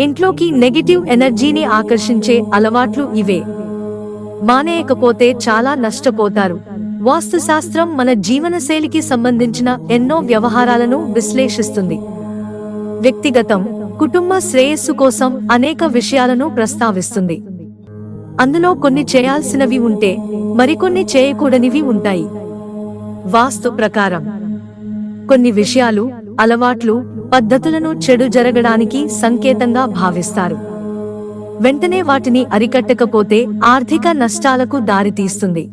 ఇంట్లోకి నెగిటివ్ ఎనర్జీని ఆకర్షించే అలవాట్లు ఇవే. మానేయకపోతే చాలా నష్టపోతారు. వాస్తుశాస్త్రం మన జీవనశైలికి సంబంధించిన ఎన్నో వ్యవహారాలను విశ్లేషిస్తుంది. వ్యక్తిగతం కుటుంబ శ్రేయస్సు కోసం అనేక విషయాలను ప్రస్తావిస్తుంది. అందులో కొన్ని చేయాల్సినవి ఉంటే మరికొన్ని చేయకూడనివి ఉంటాయి. వాస్తు ప్రకారం కొన్ని విషయాలు అలవాట్లు పద్ధతులను చెడు జరగడానికి సంకేతంగా భావిస్తారు. వెంటనే వాటిని అరికట్టకపోతే ఆర్థిక నష్టాలకు దారితీస్తుంది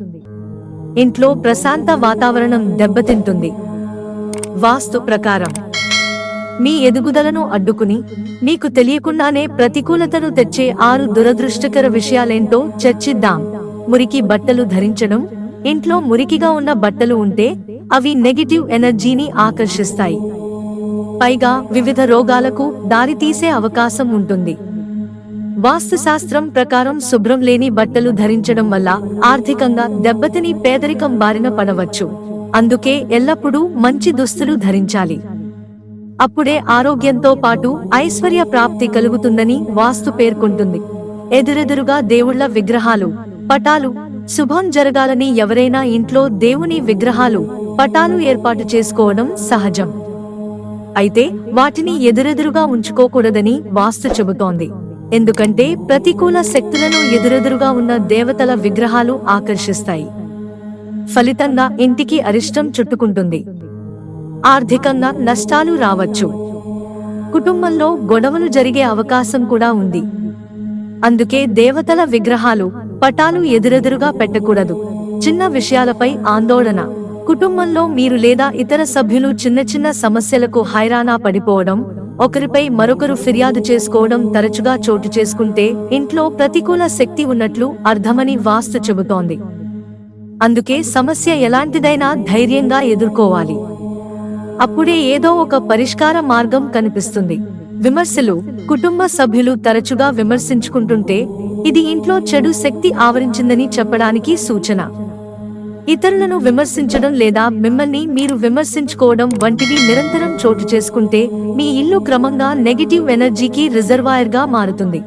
ఇంట్లో ప్రశాంత వాతావరణం దెబ్బతింటుంది. వాస్తు ప్రకారం మీ ఎదుగుదలను అడ్డుకుని మీకు తెలియకుండానే ప్రతికూలతను తెచ్చే ఆరు దురదృష్టకర విషయాలేంటో చర్చిద్దాం. మురికి బట్టలు ధరించడం ఇంట్లో మురికిగా ఉన్న బట్టలు ఉంటే అవి నెగిటివ్ ఎనర్జీని ఆకర్షిస్తాయి. పైగా వివిధ రోగాలకు దారితీసే అవకాశం ఉంటుంది. వాస్తుశాస్త్రం ప్రకారం శుభ్రం లేని బట్టలు ధరించడం వల్ల ఆర్థికంగా దెబ్బతిని పేదరికం బారిన పడవచ్చు. అందుకే ఎల్లప్పుడూ మంచి దుస్తులు ధరించాలి. అప్పుడే ఆరోగ్యంతో పాటు ఐశ్వర్య ప్రాప్తి కలుగుతుందని వాస్తు పేర్కొంటుంది. ఎదురెదురుగా దేవుళ్ళ విగ్రహాలు పటాలు శుభం జరగాలని ఎవరైనా ఇంట్లో దేవుని విగ్రహాలు పటాలు ఏర్పాటు చేసుకోవడం సహజం. అయితే వాటిని ఎదురెదురుగా ఉంచుకోకూడదని వాస్తు చెబుతోంది. ఎందుకంటే ప్రతికూల శక్తులను ఎదురెదురుగా ఉన్న దేవతల విగ్రహాలు ఆకర్షిస్తాయి. ఫలితంగా ఇంటికి అరిష్టం చుట్టుకుంటుంది. ఆర్థికంగా నష్టాలు రావచ్చు. కుటుంబంలో గొడవలు జరిగే అవకాశం కూడా ఉంది. అందుకే దేవతల విగ్రహాలు పటాలు ఎదురెదురుగా పెట్టకూడదు. చిన్న విషయాలపై ఆందోళన. కుటుంబంలో మీరు లేదా ఇతర సభ్యులు చిన్న చిన్న సమస్యలకు హైరానా పడిపోవడం ఒకరిపై మరొకరు ఫిర్యాదు చేసుకోవడం తరచుగా చోటు చేసుకుంటే ఇంట్లో ప్రతికూల శక్తి ఉన్నట్లు అర్థమని వాస్తు చెబుతోంది. అందుకే సమస్య ఎలాంటిదైనా ధైర్యంగా ఎదుర్కోవాలి. అప్పుడే ఏదో ఒక పరిష్కార మార్గం కనిపిస్తుంది. విమర్శలు కుటుంబ సభ్యులు తరచుగా విమర్శించుకుంటుంటే ఇది ఇంట్లో చెడు శక్తి ఆవరించిందని చెప్పడానికి సూచన. ఇతరులను విమర్శించడం లేదా మిమ్మల్ని మీరు విమర్శించుకోవడం వంటివి నిరంతరం చోటు చేసుకుంటే మీ ఇల్లు క్రమంగా నెగిటివ్ ఎనర్జీకి రిజర్వాయర్గా మారుతుంది.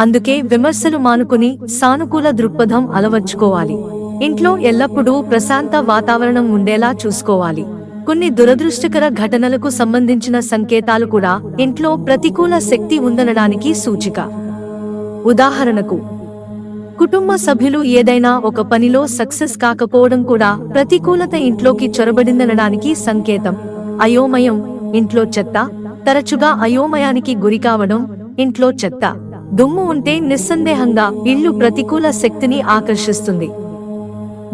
అందుకే విమర్శలు మానుకుని సానుకూల దృక్పథం అలవర్చుకోవాలి. ఇంట్లో ఎల్లప్పుడూ ప్రశాంత వాతావరణం ఉండేలా చూసుకోవాలి. కొన్ని దురదృష్టకర ఘటనలకు సంబంధించిన సంకేతాలు కూడా ఇంట్లో ప్రతికూల శక్తి ఉందనడానికి సూచిక. ఉదాహరణకు కుటుంబ సభ్యులు ఏదైనా ఒక పనిలో సక్సెస్ కాకపోవడం కూడా ప్రతికూలత ఇంట్లోకి చొరబడిందనడానికి సంకేతం. అయోమయం ఇంట్లో చెత్త తరచుగా అయోమయానికి గురికావడం ఇంట్లో చెత్త. దుమ్ము ఉంటే నిస్సందేహంగా ఇల్లు ప్రతికూల శక్తిని ఆకర్షిస్తుంది.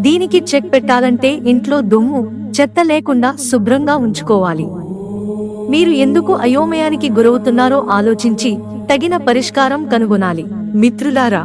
దీనికి చెక్ పెట్టాలంటే ఇంట్లో దుమ్ము చెత్త లేకుండా శుభ్రంగా ఉంచుకోవాలి. మీరు ఎందుకు అయోమయానికి గురవుతున్నారో ఆలోచించి తగిన పరిష్కారం కనుగొనాలి. మిత్రులారా